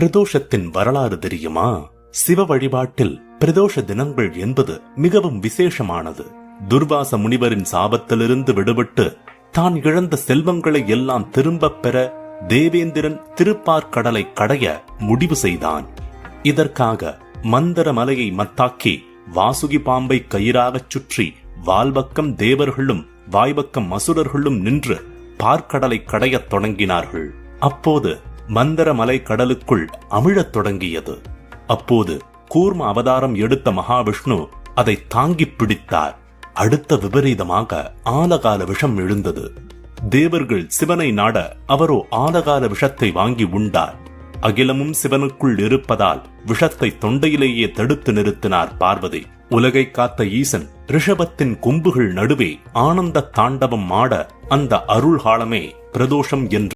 பிரதோஷத்தின் வரலாறு தெரியுமா? சிவ வழிபாட்டில் பிரதோஷ தினங்கள் என்பது மிகவும் விசேஷமானது. துர்வாச முனிவரின் சாபத்திலிருந்து விடுபட்டு தான் இழந்த செல்வங்களை எல்லாம் திரும்பப் பெற தேவேந்திரன் திருப்பார்கடலை கடைய முடிவு செய்தான். இதற்காக மந்தர மலையை மத்தாக்கி வாசுகி பாம்பை கயிறாகச் சுற்றி வால்பக்கம் தேவர்களும் வாய்பக்கம் அசுரர்களும் நின்று பார்க்கடலை கடையத் தொடங்கினார்கள். அப்போது மந்தரமலை கடலுக்குள் அமிழத் தொடங்கியது. அப்போது கூர்ம அவதாரம் எடுத்த மகாவிஷ்ணு அதை தாங்கி பிடித்தார். அடுத்த விபரீதமாக ஆலகால விஷம் எழுந்தது. தேவர்கள் சிவனை நாட அவரோ ஆலகால விஷத்தை வாங்கி உண்டார். அகிலமும் சிவனுக்குள் இருப்பதால் விஷத்தை தொண்டையிலேயே தடுத்து நிறுத்தினார் பார்வதி. உலகை காத்த ஈசன் ரிஷபத்தின் கொம்புகள் நடுவே ஆனந்த தாண்டவம் ஆட அந்த அருள்காலமே பிரதோஷம் என்று